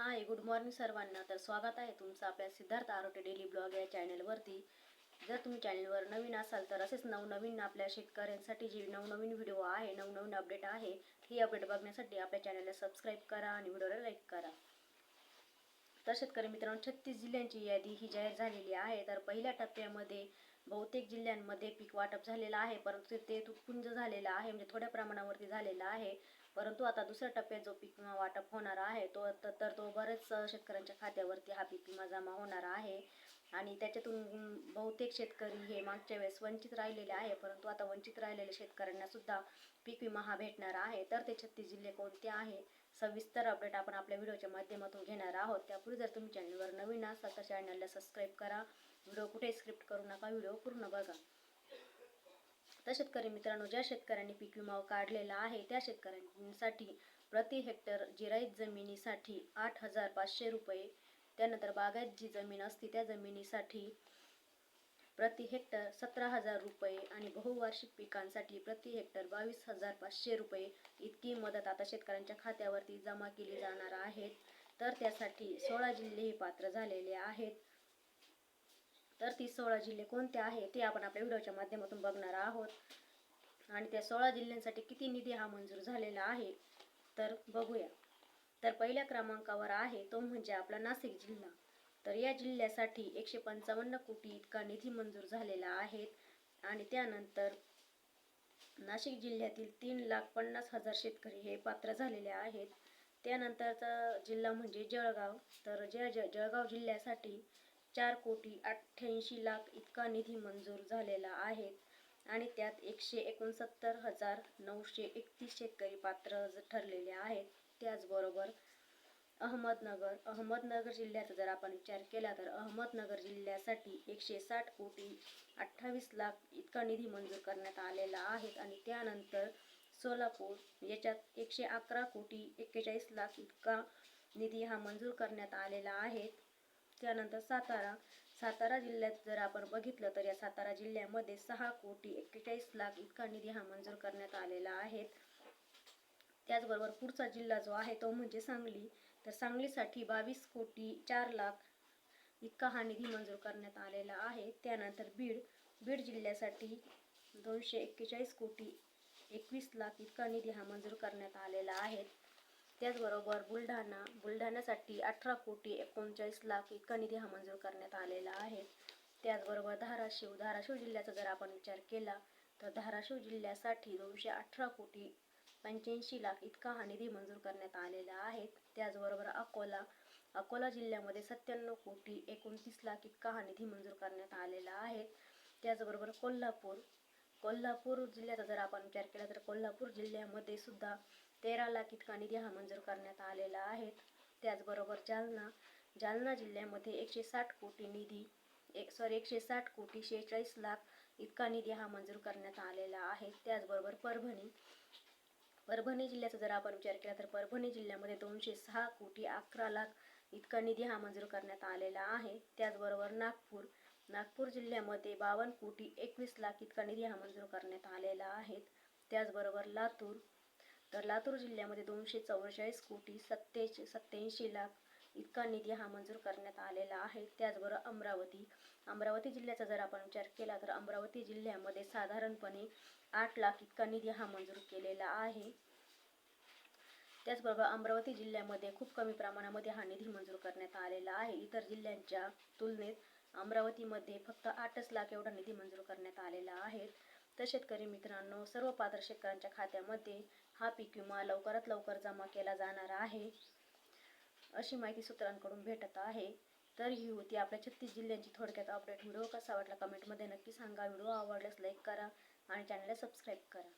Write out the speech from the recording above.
Hi good morning सर्वांना. तर स्वागत आहे तुमचं आपल्या सिद्धार्थ आरोटे डेली ब्लॉग या चॅनलवरती जर तुम्ही चॅनलवर नवीन असाल तर असेच नवनवीन आपल्या शेतकऱ्यांसाठी जे नवनवीन व्हिडिओ आहे नवनवीन अपडेट आहे ही अपडेट बघण्यासाठी आपल्या चॅनलला सबस्क्राईब करा आणि व्हिडिओला लाईक करा. तर शेतकरी मित्रांनो छत्तीस जिल्ह्यांची यादी ही जाहीर झालेली आहे. तर पहिल्या टप्प्यामध्ये बहुतेक जिल्ह्यांमध्ये पीक वाटप झालेलं आहे परंतु ते तुटपुंज झालेलं आहे म्हणजे थोड्या प्रमाणावरती झालेलं आहे. परंतु आता दुसऱ्या टप्प्यात जो पीक विमा वाटप होणार आहे तो तर तो बरेच शेतकऱ्यांच्या खात्यावरती हा पीक विमा जमा होणार आहे. आणि त्याच्यातून बहुतेक शेतकरी हे मागच्या वेळेस वंचित राहिलेले आहे परंतु आता वंचित राहिलेल्या शेतकऱ्यांना सुद्धा पीक विमा हा भेटणार आहे. तर ते छत्तीस जिल्हे कोणते आहे? सविस्तर अपडेट आपण आपल्या व्हिडिओच्या माध्यमातून घेणार आहोत. त्यापूर्वी जर तुम्ही चॅनलवर नवीन असाल तर चॅनलला सबस्क्राईब करा. व्हिडिओ कुठे स्क्रिप्ट करू नका व्हिडिओ पूर्ण बघा. तर शेतकरी मित्रांनो ज्या शेतकऱ्यांनी पीक विमा काढलेला आहे त्या शेतकऱ्यांसाठी प्रति हेक्टर जिराईत जमिनीसाठी आठ हजार पाचशे रुपये त्यानंतर बागायत जी जमीन असते त्या जमिनीसाठी प्रति हेक्टर सतरा हजार रुपये आणि बहुवार्षिक पिकांसाठी प्रति हेक्टर बावीस हजार पाचशे रुपये इतकी मदत आता शेतकऱ्यांच्या खात्यावरती जमा केली जाणार आहेत. तर त्यासाठी सोळा जिल्हे हे पात्र झालेले आहेत. तर ती सोळा जिल्हे कोणते आहे ते आपण आपल्या व्हिडिओच्या माध्यमातून बघणार आहोत. आणि त्या सोळा जिल्ह्यांसाठी किती निधी हा मंजूर झालेला आहे तर बघूया. तर पहिल्या क्रमांकावर आहे तो म्हणजे आपला नाशिक जिल्हा. तर या जिल्ह्यासाठी एकशे पंचावन्न कोटी इतका निधी मंजूर झालेला आहे आणि त्यानंतर नाशिक जिल्ह्यातील तीन लाख पन्नास हजार शेतकरी हे पात्र झालेले आहेत. त्यानंतरचा जिल्हा म्हणजे जळगाव. तर ज्या ज जळगाव जिल्ह्यासाठी चार कोटी अठ्ठ्याऐंशी लाख इतका निधी मंजूर झालेला आहे आणि त्यात एकशे एकोणसत्तर हजार नऊशे एकतीस शेतकरी पात्र ठरलेले आहेत. त्याचबरोबर अहमदनगर अहमदनगर जिल्ह्याचा जर आपण विचार केला तर अहमदनगर जिल्ह्यासाठी एकशे साठ कोटी अठ्ठावीस लाख इतका निधी मंजूर करण्यात आलेला आहे आणि त्यानंतर सोलापूर याच्यात एकशे अकरा कोटी एक्केचाळीस लाख इतका निधी हा मंजूर करण्यात आलेला आहे. त्यानंतर सातारा सातारा जिल्ह्यात जर आपण बघितलं तर या सातारा जिल्ह्यामध्ये सहा कोटी एक्केचाळीस लाख इतका निधी हा मंजूर करण्यात आलेला आहे. त्याचबरोबर पुढचा जिल्हा जो आहे तो म्हणजे सांगली. तर सांगलीसाठी बावीस कोटी चार लाख इतका हा निधी मंजूर करण्यात आलेला आहे. त्यानंतर बीड बीड जिल्ह्यासाठी दोनशे एक्केचाळीस कोटी एकवीस लाख इतका निधी हा मंजूर करण्यात आलेला आहे. त्याचबरोबर बुलढाणा बुलढाण्यासाठी अठरा कोटी एकोणचाळीस लाख इतका निधी हा मंजूर करण्यात आलेला आहे. त्याचबरोबर धाराशिव धाराशिव जिल्ह्याचा जर आपण विचार केला तर धाराशिव जिल्ह्यासाठी दोनशे अठरा कोटी पंच्याऐंशी लाख इतका हा निधी मंजूर करण्यात आलेला आहे. त्याचबरोबर अकोला अकोला जिल्ह्यामध्ये सत्त्याण्णव कोटी एकोणतीस लाख इतका हा निधी मंजूर करण्यात आलेला आहे. त्याचबरोबर कोल्हापूर कोल्हापूर जिल्ह्याचा जर आपण विचार केला तर कोल्हापूर जिल्ह्यामध्ये सुद्धा तेरा लाख इतका निधी हा मंजूर करण्यात आलेला आहे. त्याचबरोबर जालना जालना जिल्ह्यामध्ये एकशे साठ कोटी निधी एक सॉरी एकशे साठ कोटी शेहेचाळीस लाख इतका निधी हा मंजूर करण्यात आलेला आहे. त्याचबरोबर परभणी परभणी जिल्ह्याचा जर आपण विचार केला तर परभणी जिल्ह्यामध्ये दोनशे सहा कोटी अकरा लाख इतका निधी हा मंजूर करण्यात आलेला आहे. त्याचबरोबर नागपूर नागपूर जिल्ह्यामध्ये बावन्न कोटी एकवीस लाख इतका निधी हा मंजूर करण्यात आलेला आहे. त्याचबरोबर लातूर तर लातूर जिल्ह्यामध्ये दोनशे चव्वेचाळीस कोटी सत्ते सत्याऐंशी लाख इतका निधी हा मंजूर करण्यात आलेला आहे. त्याचबरोबर अमरावती अमरावती जिल्ह्याचा जर आपण विचार केला तर अमरावती जिल्ह्यामध्ये साधारणपणे आठ लाख इतका निधी हा मंजूर केलेला आहे. त्याचबरोबर अमरावती जिल्ह्यामध्ये खूप कमी प्रमाणामध्ये हा निधी मंजूर करण्यात आलेला आहे. इतर जिल्ह्यांच्या तुलनेत अमरावतीमध्ये फक्त आठच लाख एवढा निधी मंजूर करण्यात आलेला आहे. तर शेतकरी मित्रांनो सर्व पात्र शेतकऱ्यांच्या खात्यामध्ये हा पीक विमा लवकरात लवकर जमा केला जाणार आहे. अशी माहिती सूत्रांकडून भेटत आहे. तर ही होती आपल्या छत्तीस जिल्ह्यांची थोडक्यात अपडेट व्हिडिओ कसा वाटला कमेंटमध्ये नक्की सांगा. व्हिडिओ आवडल्यास लाईक करा आणि चॅनलला सबस्क्राईब करा.